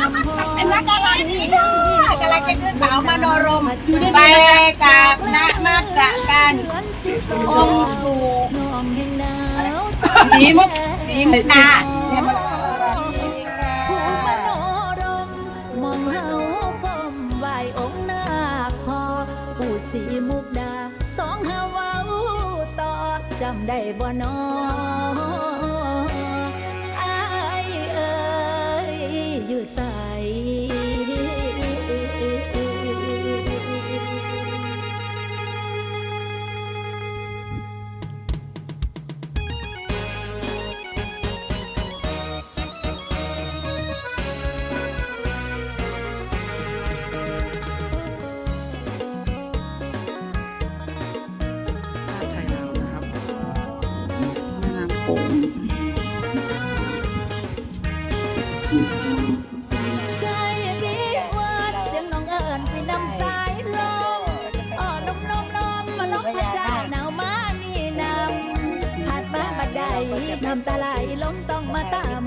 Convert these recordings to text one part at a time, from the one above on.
จะกำลังเป็นนัการาที่กำลังจะขึ้นสาวมโนรมไปกับนักมาตรการองค์ปู่สีมุกสีมุกตาเนี่ยมันผู้มโนรมมองเฮาก้มไหวองค์นาคพอปู่ศรีมุกดาสองฮาวาต่อจำได้บ่นออ แน้ำตาไหลลมต้องมาตาม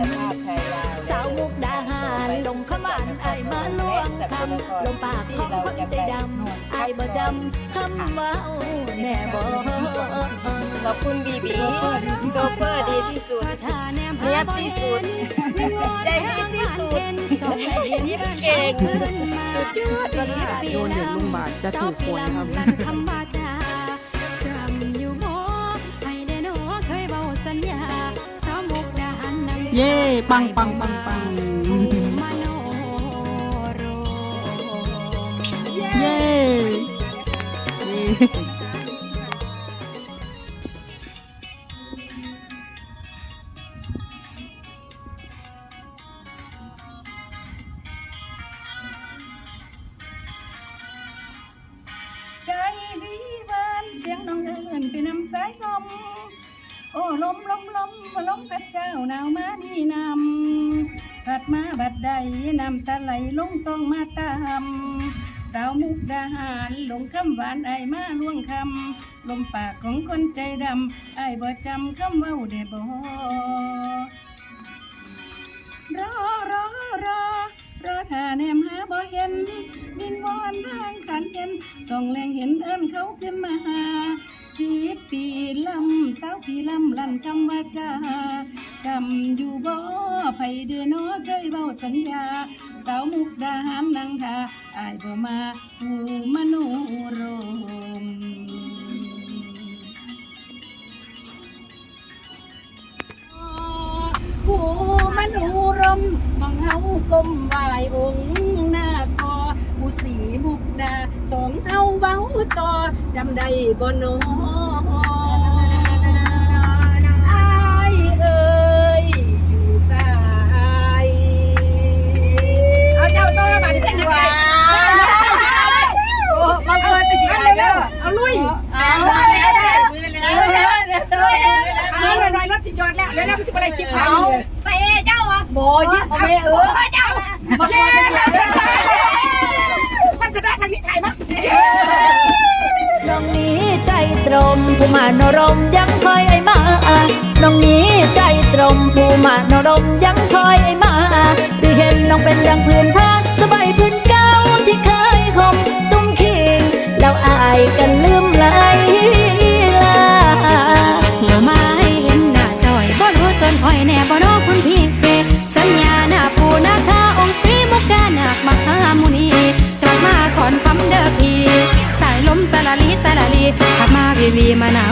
สาวมุกดาหารลงขมานไอมาล่วงคำลงปากของคนใจดำไอายบ่จำคำว่าแน่บ่ขอบคุณบีบีโชเฟอร์ดีที่สุดเนียบที่สุดใจดีที่สุดยิ้มเก่งสุดยอดเลยโดนเด็กลุงบาทจะถูกหวยครับ เย่ปังปังปังปังมาโนโรมเย่เย่ใจวิวานเสียงน้องเอิญไปนำสายลม โอ้ลมลมลมมาลมพัดเจ้าหนาวมานี่นำพัดมาบัดใดนำตาไหลลงต้องมาตามสาวมุกดาหารลงคำหวานไอมาล่วงคำลมปากของคนใจดำไอบ่จำคำเว้าได้บ่รอรอรอรอถ้าแนมหาบ่เห็นดินวอนทางขันเห็นส่องแรงเห็นเอิ้นเขาขึ้นมาหาำสาวปีลำลั่นคำว่าจ้าจำอยู่บ่ไผเดือนอเคยเบาสัญญา สาวมุกดาหารนังทาอายบ่มาหูมโนรมผู้มโนรมมองเฮากลมไหวายองค์หน้าคอผู้สีมุกดาสองเฮาเว้าต่อจำได้บ่โนอ แล้วแล้วแล้วมันสิบ่ได้คิดทางเลยไปเจ้าอะโบยเอาไปเออเจ้าเย้มันจะได้ทางนี้ไทยมั้งน้องนี้ใจตรมผู้มานรมยังคอยไอมาน้องนี้ใจตรมผู้มานรมยัง พี่สายลมตะละลีตะละลีขับมาวีวีมาหนาวคิงแท้